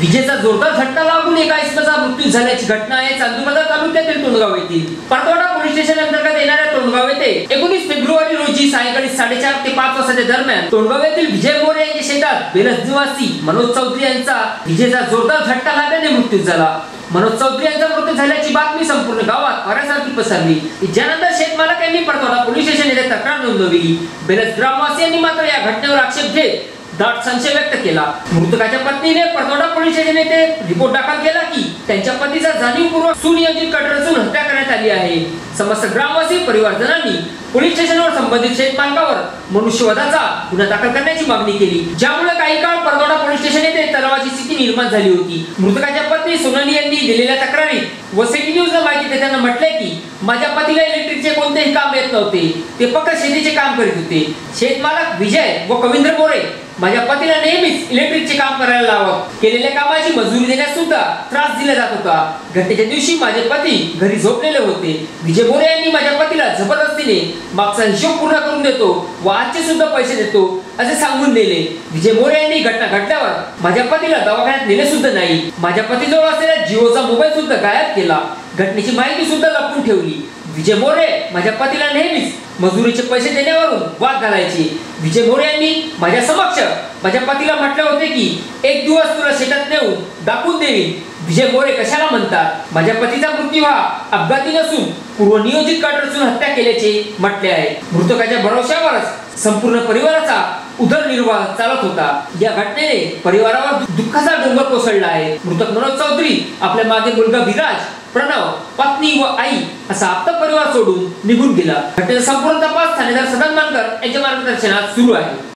विजेचा जोरदार झटका लागून एका इसमाचा मृत्यू झाल्याची घटना आहे. चांदूरबाजार तालुक्यातील तोंडगाव येथील. परतवाडा पोलीस स्टेशन अंतर्गत येणाऱ्या तोंडगाव येथे एकोणीस फेब्रुवारी रोजी सायंकाळी साडेचार ते पाच वाजताच्या दरम्यान तोंडगाव येथील विजय मोरे यांच्या शेतात बेलस निवासी मनोज चौधरी यांचा विजेचा जोरदार झटका लागल्याने मृत्यू झाला. मनोज चौधरी यांचा मृत्यू झाल्याची बातमी संपूर्ण गावात वाऱ्यासारखी पसरली. ज्यानंतर शेतमालक यांनी परतवाडा पोलीस स्टेशन येथे तक्रार नोंदवली. बेलस ग्रामवासियांनी मात्र या घटनेवर आक्षेप घेत दाट संशय व्यक्त केला. मृतकाच्या पत्नीने परतोडा पोलीस स्टेशन येथे रिपोर्ट दाखल केला की त्यांच्या पतीचा जाणीवपूर्वक सुनियोजित कट रचून हत्या करण्यात आली आहे. समस्त ग्रामवासी परिवारजनांनी पोलीस स्टेशनवर संबंधित शेतमालकावर मनुष्यवधाचा गुन्हा दाखल करण्याची मागणी केली. ज्यामुळे काही काळ परतोडा पोलीस स्टेशन येथे तलावाची स्थिती निर्माण झाली होती. मृतकाच्या पत्नी सोनाली यांनी दिलेल्या तक्रारीत व न्यूज न्यूजला माहिती देताना म्हटले की माझ्या पतीला इलेक्ट्रिकचे कोणतेही काम येत नव्हते. ते फक्त शेतीचे काम करीत होते. शेतमालक विजय व कविंद्र बोरे माझ्या पतीला नेहमीच इलेक्ट्रिकचे काम करायला लावत. केलेल्या कामाची मजुरी देण्यास सुद्धा त्रास दिला जात होता. घटनेच्या दिवशी माझे पती घरी झोपलेले होते. विजय बोरे यांनी माझ्या पतीला जबरदस्तीने मागचा हिशोब पूर्ण करून देतो व आजचे सुद्धा पैसे देतो असे सांगून नेले विजय मोरे यांनी घटना घडल्यावर माझ्या पतीला दवाखान्यात नेले सुद्धा नाही. माझ्या पतीजवळ असलेल्या जिओचा मोबाईल सुद्धा गायब केला. घटनेची माहिती सुद्धा लपवून ठेवली. विजय मोरे माझ्या पतीला नेहमीच मजुरीचे पैसे देण्यावरून वाद घालायचे. विजय मोरे यांनी माझ्या समक्ष माझ्या पतीला म्हटले होते की एक दिवस तुला शेतात नेऊन दाखवून देईन. विजय मोरे कशाला म्हणतात? माझ्या पतीचा मृत्यू हा अपघाती नसून पूर्वनियोजित कट रचून हत्या केल्याचे म्हटले आहे. मृतकाच्या भरोश्यावरच संपूर्ण परिवाराचा उदरनिर्वाह चालत होता. या घटनेने परिवारावर दुःखाचा डोंगर कोसळला आहे. मृतक मनोज चौधरी आपल्या मागे मुलगा विराज प्रणव पत्नी व आई असा आपला परिवार सोडून निघून गेला. घटनेचा संपूर्ण तपास ठाणेदार सदन मानकर यांच्या मार्गदर्शनात सुरू आहे.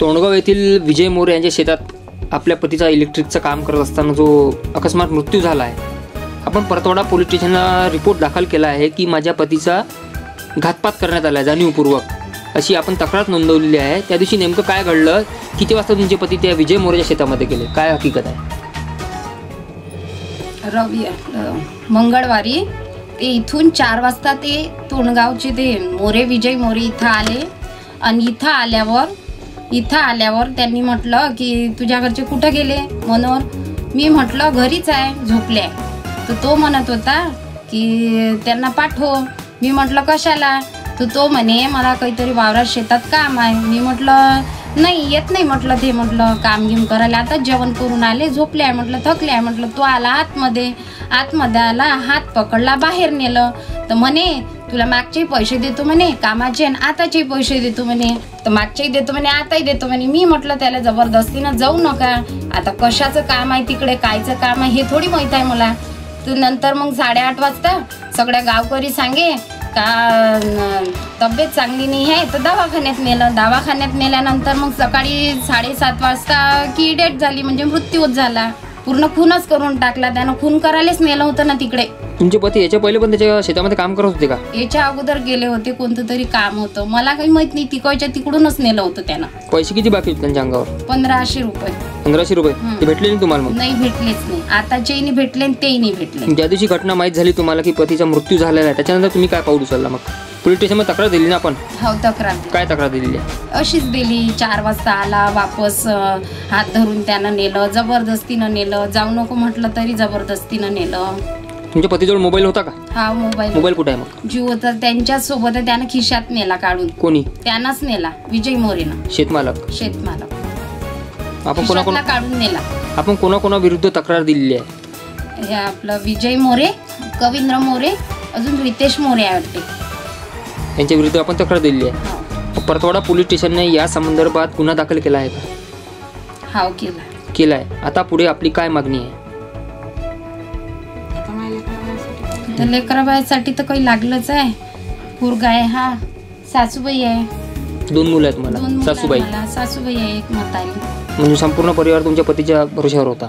तोंडगाव येथील विजय मोरे यांच्या शेतात आपल्या पतीचा इलेक्ट्रिकचं काम करत असताना जो अकस्मात मृत्यू झाला आहे. आपण परतवाडा पोलीस स्टेशनला रिपोर्ट दाखल केला आहे की माझ्या पतीचा घातपात करण्यात आला आहे जाणीवपूर्वक. अशी आपण तक्रार नोंदवलेली आहे. त्या दिवशी नेमकं काय घडलं? किती वाजता तुमचे पती त्या विजय मोरेच्या शेतामध्ये गेले? काय हकीकत आहे? रवी मंगळवारी ते इथून चार वाजता ते तोंडगावचे ते मोरे विजय मोरे इथं आले. आणि इथं आल्यावर इथं आल्यावर त्यांनी म्हटलं की तुझ्या घरचे कुठं गेले? मनोर मी म्हटलं घरीच आहे झोपले. तर तो म्हणत होता की त्यांना पाठव. मी म्हटलं कशाला? तर तो म्हणे मला काहीतरी वावरात शेतात काम आहे. मी म्हटलं नाही येत नाही म्हटलं ते. म्हटलं काम गिम करायला आता जेवण करून आले झोपले आहे. म्हटलं थकले आहे. म्हटलं तो आला आतमध्ये. आतमध्ये आला हात पकडला बाहेर नेलं. तर म्हणे तुला मागचे पैसे देतो म्हणे कामाचे आणि आताचे पैसे देतो म्हणे. तर मागचेही देतो म्हणे आताही देतो म्हणे. मी म्हटलं त्याला जबरदस्तीनं जाऊ नका. आता कशाचं काम आहे तिकडे कायचं काम आहे हे थोडी माहीत आहे मला. तर नंतर मग साडेआठ वाजता सगळ्या गावकरी सांगे का तब्येत चांगली नाही आहे तर दवाखान्यात नेलं. दवाखान्यात नेल्यानंतर मग सकाळी साडेसात वाजता की डेट झाली म्हणजे मृत्यूच झाला. पूर्ण खूनच करून टाकला. त्यानं खून करायलाच नेलं होतं ना तिकडे. तुमचे पती याच्या पहिले पण त्याच्या शेतामध्ये काम करत होते का? याच्या अगोदर गेले होते कोणतं तरी काम होतं. मला काही माहीत नाही तिकडच्या तिकडूनच नेलं होतं त्यानं. पैसे किती बाकी होते त्यांच्या अंगावर? पंधराशे रुपये. पंधराशे रुपये? ते भेटले नाही तुम्हाला मग? नाही भेटलेच नाही. आताचेही नाही भेटले आणि तेही नाही भेटले. ज्या दिवशी घटना माहीत झाली तुम्हाला की पतीचा मृत्यू झालेला आहे त्याच्यानंतर तुम्ही काय पाऊल उचलला मग? पोलीस स्टेशनमध्ये तक्रार दिली ना आपण? हो तक्रार. दिली. काय तक्रार दिलेली? आहे अशीच दिली चार वाजता आला वापस अं, हात धरून त्यानं नेलं जबरदस्तीनं नेलं जाऊ नको म्हटलं तरी जबरदस्तीनं नेलं. तुमच्या पतीजवळ मोबाईल होता का? हा मोबाईल मोबाईल कुठे आहे मग? जीव होता त्यांच्याच सोबत त्यानं खिशात नेला काढून. कोणी? त्यानंच नेला विजय मोरेनं. शेतमालक. शेतमालक. आपण कोणा खिशातला काढून नेला. आपण कोणाकोणा विरुद्ध तक्रार दिलेली आहे? हे आपलं विजय मोरे कवींद्र मोरे अजून रितेश मोरे आहे वाटते. यांच्या विरुद्ध आपण तक्रार दिलेली आहे. परतवाडा पोलीस स्टेशनने या संदर्भात गुन्हा दाखल केला आहे का? हाव केला केला आहे. आता पुढे आपली काय मागणी आहे? तर लेकराबाईसाठी तर काही लागलंच आहे. पोरगा आहे हा. सासूबाई आहे. दोन मुलं आहेत दोन मला मुलं सासूबाई. मला. सासूबाई आहे एक म्हातारी. म्हणजे संपूर्ण परिवार तुमच्या पतीच्या भरोश्यावर होता.